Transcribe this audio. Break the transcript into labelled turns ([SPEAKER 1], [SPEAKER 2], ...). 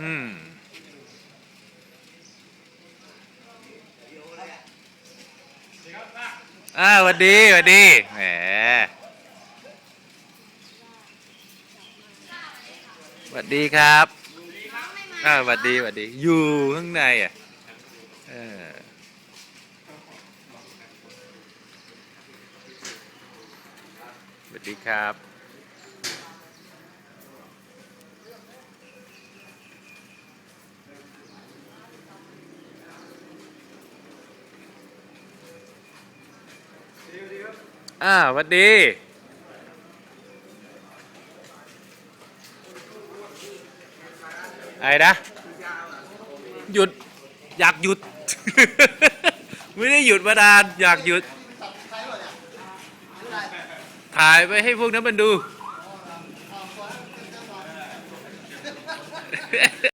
[SPEAKER 1] อืมอ่าวัดดีวัดดี แหมหวัดดีครับอ่าวัดดีวัดดี อยู่ข้างในอะ เออวัสดีครับ อ่าหวัดดี ไอ้นะ หยุด อยากหยุด ไม่ได้หยุดมานานอยากหยุด ถ่ายไปให้พวกนั้นมันดู